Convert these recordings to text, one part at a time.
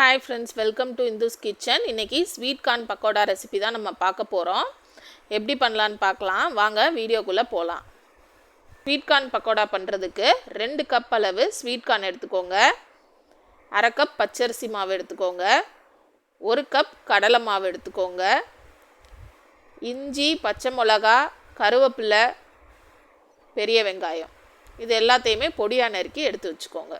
Hi friends welcome to Indhu's kitchen இன்றைக்கி sweet corn pakoda recipe தான் நம்ம பார்க்க போகிறோம் எப்படி பண்ணலான்னு பார்க்கலாம். வாங்க வீடியோக்குள்ளே போகலாம் ஸ்வீட் கார்ன் பக்கோடா பண்ணுறதுக்கு ரெண்டு கப் அளவு ஸ்வீட் கார்ன் எடுத்துக்கோங்க. அரை கப் பச்சரிசி மாவு எடுத்துக்கோங்க. ஒரு கப் கடலை மாவு எடுத்துக்கோங்க. இஞ்சி பச்சை மிளகா கருவேப்பிலை பெரிய வெங்காயம். இது எல்லாத்தையுமே பொடியாக நறுக்கி எடுத்து வச்சுக்கோங்க.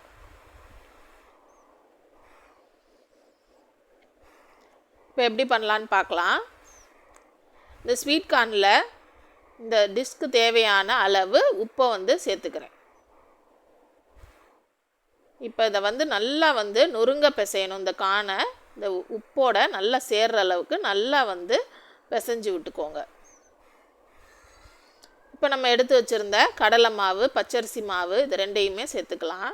இப்போ எப்படி பண்ணலான்னு பார்க்கலாம். இந்த ஸ்வீட் கார்னில் இந்த டிஸ்க்கு தேவையான அளவு உப்பை வந்து சேர்த்துக்கிறேன். இப்போ இதை வந்து நல்லா வந்து நொறுங்க பிசையணும். இந்த கானை இந்த உப்போட நல்லா சேர்ற அளவுக்கு நல்லா வந்து பிசைஞ்சு விட்டுக்கோங்க. இப்போ நம்ம எடுத்து வச்சுருந்த கடலை மாவு பச்சரிசி மாவு இது ரெண்டையுமே சேர்த்துக்கலாம்.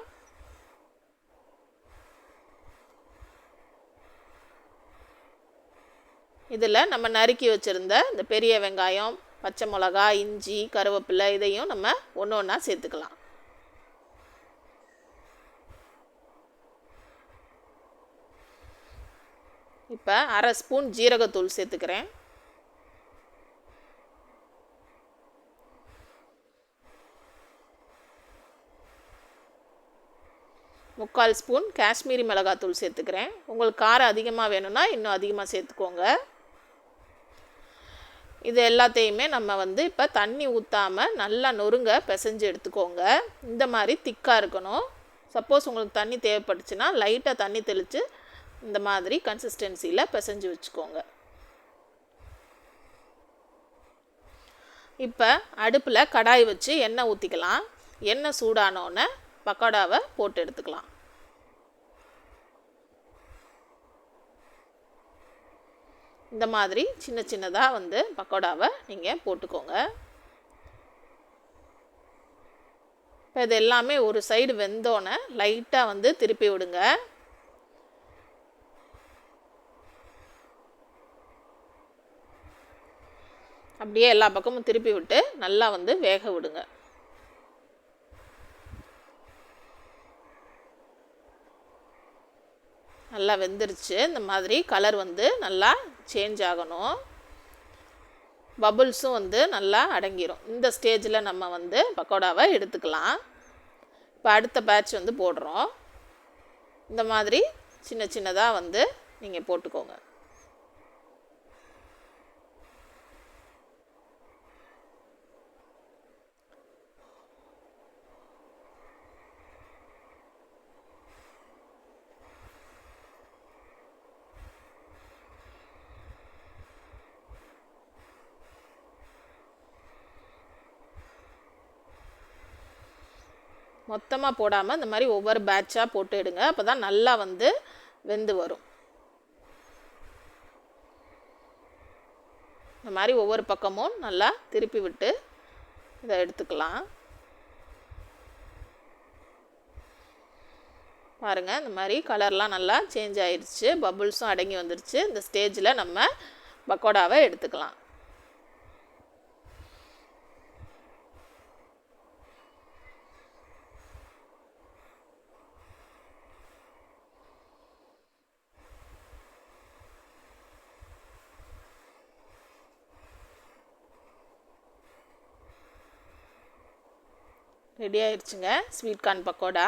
இதில் நம்ம நறுக்கி வச்சுருந்த இந்த பெரிய வெங்காயம் பச்சை மிளகா இஞ்சி கருவேப்பிலை இதையும் நம்ம ஒன்று ஒன்றா சேர்த்துக்கலாம். இப்போ அரை ஸ்பூன் ஜீரகத்தூள் சேர்த்துக்கிறேன். முக்கால் ஸ்பூன் காஷ்மீரி மிளகாத்தூள் சேர்த்துக்கிறேன். உங்களுக்கு காரம் அதிகமாக வேணும்னா இன்னும் அதிகமாக சேர்த்துக்கோங்க. இது எல்லாத்தையுமே நம்ம வந்து இப்போ தண்ணி ஊற்றாமல் நல்லா நொறுங்க பிசைஞ்சு எடுத்துக்கோங்க. இந்த மாதிரி திக்காக இருக்கணும். சப்போஸ் உங்களுக்கு தண்ணி தேவைப்பட்டுச்சுன்னா லைட்டாக தண்ணி தெளித்து இந்த மாதிரி கன்சிஸ்டன்சியில் பிசைஞ்சு வச்சுக்கோங்க. இப்போ அடுப்பில் கடாய் வச்சு எண்ணெய் ஊற்றிக்கலாம் எண்ணெய் சூடானோடனே பக்கோடாவை போட்டு எடுத்துக்கலாம். இந்த மாதிரி சின்ன சின்னதாக வந்து பக்கோடாவை நீங்கள் போட்டுக்கோங்க. இப்போ இது எல்லாமே ஒரு சைடு வெந்தோன்னே லைட்டாக வந்து திருப்பி விடுங்க. அப்படியே எல்லா பக்கமும் திருப்பி விட்டு நல்லா வந்து வேக விடுங்க. நல்லா வெந்துருச்சு. இந்த மாதிரி கலர் வந்து நல்லா சேஞ்ச் ஆகணும். பபுள்ஸும் வந்து நல்லா அடங்கிடும் இந்த ஸ்டேஜில் நம்ம வந்து பக்கோடாவை எடுத்துக்கலாம். இப்போ அடுத்த பேட்ச் வந்து போடுறோம். இந்த மாதிரி சின்ன சின்னதாக வந்து நீங்கள் போட்டுக்கோங்க. மொத்தமாக போடாமல் இந்த மாதிரி ஒவ்வொரு பேட்சாக போட்டு எடுங்க. அப்போ தான் நல்லா வந்து வெந்து வரும். இந்த மாதிரி ஒவ்வொரு பக்கமும் நல்லா திருப்பி விட்டு இதை எடுத்துக்கலாம். பாருங்கள் இந்த மாதிரி கலர்லாம் நல்லா சேஞ்ச் ஆயிடுச்சு பபுள்ஸும் அடங்கி வந்துருச்சு. இந்த ஸ்டேஜில் நம்ம பக்கோடாவை எடுத்துக்கலாம். ரெடி ஆயிடுச்சுங்க ஸ்வீட் கார்ன் பக்கோடா.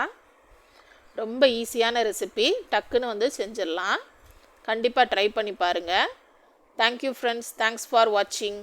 ரொம்ப ஈஸியான ரெசிபி டக்குன்னு வந்து செஞ்சிடலாம். கண்டிப்பாக ட்ரை பண்ணி பாருங்கள் தேங்க்யூ ஃப்ரெண்ட்ஸ் தேங்க்ஸ் ஃபார் வாட்சிங்